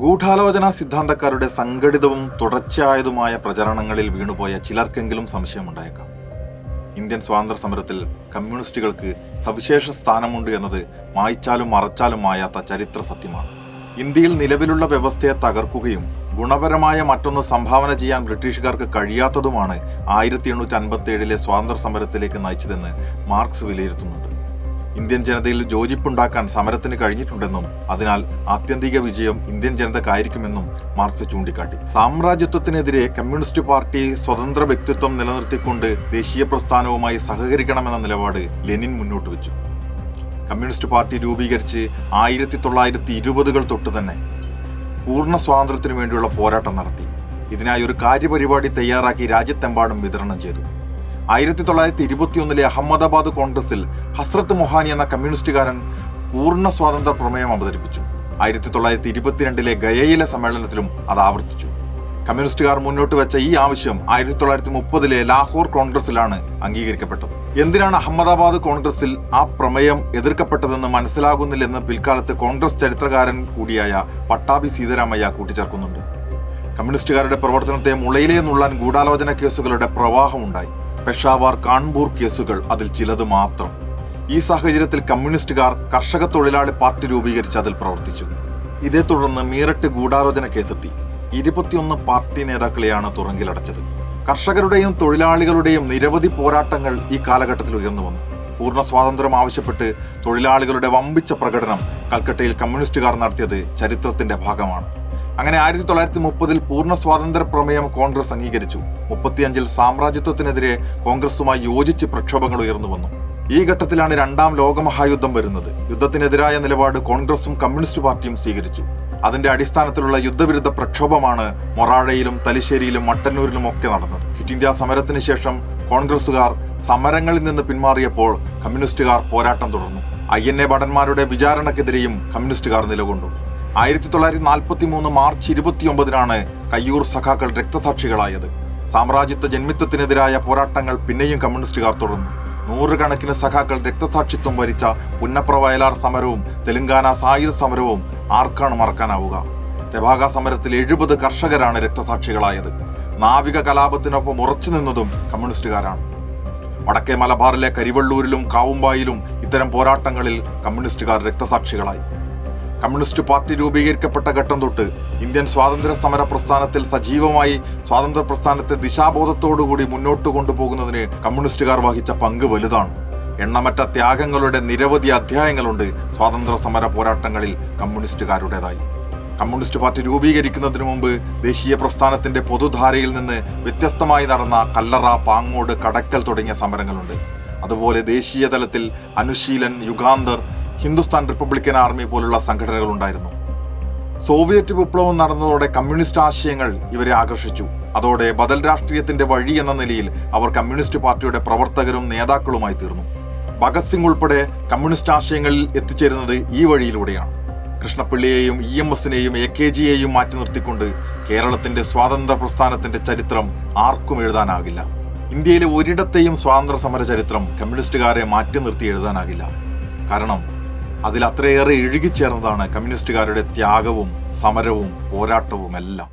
ഗൂഢാലോചന സിദ്ധാന്തക്കാരുടെ സംഘടിതവും തുടർച്ചയായതുമായ പ്രചരണങ്ങളിൽ വീണുപോയ ചിലർക്കെങ്കിലും സംശയമുണ്ടായേക്കാം. ഇന്ത്യൻ സ്വാതന്ത്ര്യ സമരത്തിൽ കമ്മ്യൂണിസ്റ്റുകൾക്ക് സവിശേഷ സ്ഥാനമുണ്ട് എന്നത് മായ്ച്ചാലും മറച്ചാലും മായാത്ത ചരിത്ര സത്യമാണ്. ഇന്ത്യയിൽ നിലവിലുള്ള വ്യവസ്ഥയെ തകർക്കുകയും ഗുണപരമായ മറ്റൊന്ന് സംഭാവന ചെയ്യാൻ ബ്രിട്ടീഷുകാർക്ക് കഴിയാത്തതുമാണ് ആയിരത്തി എണ്ണൂറ്റി അൻപത്തി ഏഴിലെ സ്വാതന്ത്ര്യ സമരത്തിലേക്ക് നയിച്ചതെന്ന് മാർക്സ് വിലയിരുത്തുന്നുണ്ട്. ഇന്ത്യൻ ജനതയിൽ യോജിപ്പുണ്ടാക്കാൻ സമരത്തിന് കഴിഞ്ഞിട്ടുണ്ടെന്നും അതിനാൽ ആത്യന്തിക വിജയം ഇന്ത്യൻ ജനതക്കായിരിക്കുമെന്നും മാർക്സ് ചൂണ്ടിക്കാട്ടി. സാമ്രാജ്യത്വത്തിനെതിരെ കമ്മ്യൂണിസ്റ്റ് പാർട്ടി സ്വതന്ത്ര വ്യക്തിത്വം നിലനിർത്തിക്കൊണ്ട് ദേശീയ പ്രസ്ഥാനവുമായി സഹകരിക്കണമെന്ന നിലപാട് ലെനിൻ മുന്നോട്ട് വെച്ചു. കമ്മ്യൂണിസ്റ്റ് പാർട്ടി രൂപീകരിച്ച് ആയിരത്തി തൊള്ളായിരത്തി ഇരുപതുകൾ തൊട്ട് തന്നെ പൂർണ സ്വാതന്ത്ര്യത്തിനു വേണ്ടിയുള്ള പോരാട്ടം നടത്തി. ഇതിനായി ഒരു കാര്യപരിപാടി തയ്യാറാക്കി രാജ്യത്തെമ്പാടും വിതരണം ചെയ്തു. ആയിരത്തി തൊള്ളായിരത്തി ഇരുപത്തിയൊന്നിലെ അഹമ്മദാബാദ് കോൺഗ്രസിൽ ഹസ്രത്ത് മൊഹാനി എന്ന കമ്മ്യൂണിസ്റ്റുകാരൻ പൂർണ സ്വാതന്ത്ര്യ പ്രമേയം അവതരിപ്പിച്ചു. ആയിരത്തി തൊള്ളായിരത്തി ഇരുപത്തിരണ്ടിലെ ഗയയിലെ സമ്മേളനത്തിലും അത് ആവർത്തിച്ചു. കമ്മ്യൂണിസ്റ്റുകാർ മുന്നോട്ട് വെച്ച ഈ ആവശ്യം ആയിരത്തി തൊള്ളായിരത്തി മുപ്പതിലെ ലാഹോർ കോൺഗ്രസിലാണ് അംഗീകരിക്കപ്പെട്ടത്. എന്തിനാണ് അഹമ്മദാബാദ് കോൺഗ്രസിൽ ആ പ്രമേയം എതിർക്കപ്പെട്ടതെന്ന് മനസ്സിലാകുന്നില്ലെന്ന് പിൽക്കാലത്ത് കോൺഗ്രസ് ചരിത്രകാരൻ കൂടിയായ പട്ടാഭി സീതാരാമയ്യ കൂട്ടിച്ചേർക്കുന്നുണ്ട്. കമ്മ്യൂണിസ്റ്റുകാരുടെ പ്രവർത്തനത്തെ മുളയിലേ നുള്ളാൻ ഗൂഢാലോചന കേസുകളുടെ പ്രവാഹമുണ്ടായി. പെഷാവാർ കാൺപൂർ കേസുകൾ അതിൽ ചിലത് മാത്രം. ഈ സാഹചര്യത്തിൽ കമ്മ്യൂണിസ്റ്റുകാർ കർഷക തൊഴിലാളി പാർട്ടി രൂപീകരിച്ച് അതിൽ പ്രവർത്തിച്ചു. ഇതേ തുടർന്ന് മീററ്റ് ഗൂഢാലോചന കേസെത്തി. ഇരുപത്തിയൊന്ന് പാർട്ടി നേതാക്കളെയാണ് തുറങ്കിലടച്ചത്. കർഷകരുടെയും തൊഴിലാളികളുടെയും നിരവധി പോരാട്ടങ്ങൾ ഈ കാലഘട്ടത്തിൽ ഉയർന്നു വന്നു. പൂർണ സ്വാതന്ത്ര്യം ആവശ്യപ്പെട്ട് തൊഴിലാളികളുടെ വമ്പിച്ച പ്രകടനം കൽക്കട്ടയിൽ കമ്മ്യൂണിസ്റ്റുകാർ നടത്തിയത് ചരിത്രത്തിന്റെ ഭാഗമാണ്. അങ്ങനെ ആയിരത്തി തൊള്ളായിരത്തി മുപ്പതിൽ പൂർണ സ്വാതന്ത്ര്യ പ്രമേയം കോൺഗ്രസ് അംഗീകരിച്ചു. മുപ്പത്തിയഞ്ചിൽ സാമ്രാജ്യത്വത്തിനെതിരെ കോൺഗ്രസുമായി യോജിച്ച് പ്രക്ഷോഭങ്ങൾ ഉയർന്നു വന്നു. ഈ ഘട്ടത്തിലാണ് രണ്ടാം ലോകമഹായുദ്ധം വരുന്നത്. യുദ്ധത്തിനെതിരായ നിലപാട് കോൺഗ്രസും കമ്മ്യൂണിസ്റ്റ് പാർട്ടിയും സ്വീകരിച്ചു. അതിന്റെ അടിസ്ഥാനത്തിലുള്ള യുദ്ധവിരുദ്ധ പ്രക്ഷോഭമാണ് മൊറാഴയിലും തലശ്ശേരിയിലും മട്ടന്നൂരിലും ഒക്കെ നടന്നത്. ക്വിറ്റ് ഇന്ത്യ സമരത്തിന് ശേഷം കോൺഗ്രസുകാർ സമരങ്ങളിൽ നിന്ന് പിന്മാറിയപ്പോൾ കമ്മ്യൂണിസ്റ്റുകാർ പോരാട്ടം തുടർന്നു. ഐ എൻ എ ഭടന്മാരുടെ വിചാരണക്കെതിരെയും കമ്മ്യൂണിസ്റ്റുകാർ നിലകൊണ്ടു. ആയിരത്തി തൊള്ളായിരത്തി നാൽപ്പത്തി മൂന്ന് മാർച്ച് ഇരുപത്തിയൊമ്പതിനാണ് കയ്യൂർ സഖാക്കൾ രക്തസാക്ഷികളായത്. സാമ്രാജ്യത്വ ജന്മിത്വത്തിനെതിരായ പോരാട്ടങ്ങൾ പിന്നെയും കമ്മ്യൂണിസ്റ്റുകാർ തുടർന്നു. നൂറുകണക്കിന് സഖാക്കൾ രക്തസാക്ഷിത്വം വരിച്ച പുന്നപ്ര വയലാർ സമരവും തെലങ്കാന സായുധ സമരവും ആർക്കാണ് മറക്കാനാവുക? തെബാഗ സമരത്തിൽ എഴുപത് കർഷകരാണ് രക്തസാക്ഷികളായത്. നാവിക കലാപത്തിനൊപ്പം ഉറച്ചു നിന്നതും കമ്മ്യൂണിസ്റ്റുകാരാണ്. വടക്കേ മലബാറിലെ കരിവള്ളൂരിലും കാവുമ്പായിലും ഇത്തരം പോരാട്ടങ്ങളിൽ കമ്മ്യൂണിസ്റ്റുകാർ രക്തസാക്ഷികളായി. കമ്മ്യൂണിസ്റ്റ് പാർട്ടി രൂപീകരിക്കപ്പെട്ട ഘട്ടം തൊട്ട് ഇന്ത്യൻ സ്വാതന്ത്ര്യ സമര പ്രസ്ഥാനത്തിൽ സജീവമായി സ്വാതന്ത്ര്യ പ്രസ്ഥാനത്തെ ദിശാബോധത്തോടുകൂടി മുന്നോട്ട് കൊണ്ടുപോകുന്നതിന് കമ്മ്യൂണിസ്റ്റുകാർ വഹിച്ച പങ്ക് വലുതാണ്. എണ്ണമറ്റ ത്യാഗങ്ങളുടെ നിരവധി അധ്യായങ്ങളുണ്ട് സ്വാതന്ത്ര്യ സമര പോരാട്ടങ്ങളിൽ കമ്മ്യൂണിസ്റ്റുകാരുടേതായി. കമ്മ്യൂണിസ്റ്റ് പാർട്ടി രൂപീകരിക്കുന്നതിന് മുമ്പ് ദേശീയ പ്രസ്ഥാനത്തിന്റെ പൊതുധാരയിൽ നിന്ന് വ്യത്യസ്തമായി നടന്ന കല്ലറ പാങ്ങോട് കടക്കൽ തുടങ്ങിയ സമരങ്ങളുണ്ട്. അതുപോലെ ദേശീയ തലത്തിൽ അനുശീലൻ യുഗാന്തർ ഹിന്ദുസ്ഥാൻ റിപ്പബ്ലിക്കൻ ആർമി പോലുള്ള സംഘടനകൾ ഉണ്ടായിരുന്നു. സോവിയറ്റ് വിപ്ലവം നടന്നതോടെ കമ്മ്യൂണിസ്റ്റ് ആശയങ്ങൾ ഇവരെ ആകർഷിച്ചു. അതോടെ ബദൽ രാഷ്ട്രീയത്തിന്റെ വഴി എന്ന നിലയിൽ അവർ കമ്മ്യൂണിസ്റ്റ് പാർട്ടിയുടെ പ്രവർത്തകരും നേതാക്കളുമായി തീർന്നു. ഭഗത് സിംഗ് ഉൾപ്പെടെ കമ്മ്യൂണിസ്റ്റ് ആശയങ്ങളിൽ എത്തിച്ചേരുന്നത് ഈ വഴിയിലൂടെയാണ്. കൃഷ്ണപ്പിള്ളിയെയും ഇ എം എസിനെയും എ കെ ജിയെയും മാറ്റി നിർത്തിക്കൊണ്ട് കേരളത്തിന്റെ സ്വാതന്ത്ര്യ പ്രസ്ഥാനത്തിന്റെ ചരിത്രം ആർക്കും എഴുതാനാകില്ല. ഇന്ത്യയിലെ ഒരിടത്തെയും സ്വാതന്ത്ര്യ സമര ചരിത്രം കമ്മ്യൂണിസ്റ്റുകാരെ മാറ്റി നിർത്തി എഴുതാനാകില്ല. കാരണം അതിൽ അത്രയേറെ ഇഴുകിച്ചേർന്നതാണ് കമ്മ്യൂണിസ്റ്റുകാരുടെ ത്യാഗവും സമരവും പോരാട്ടവും എല്ലാം.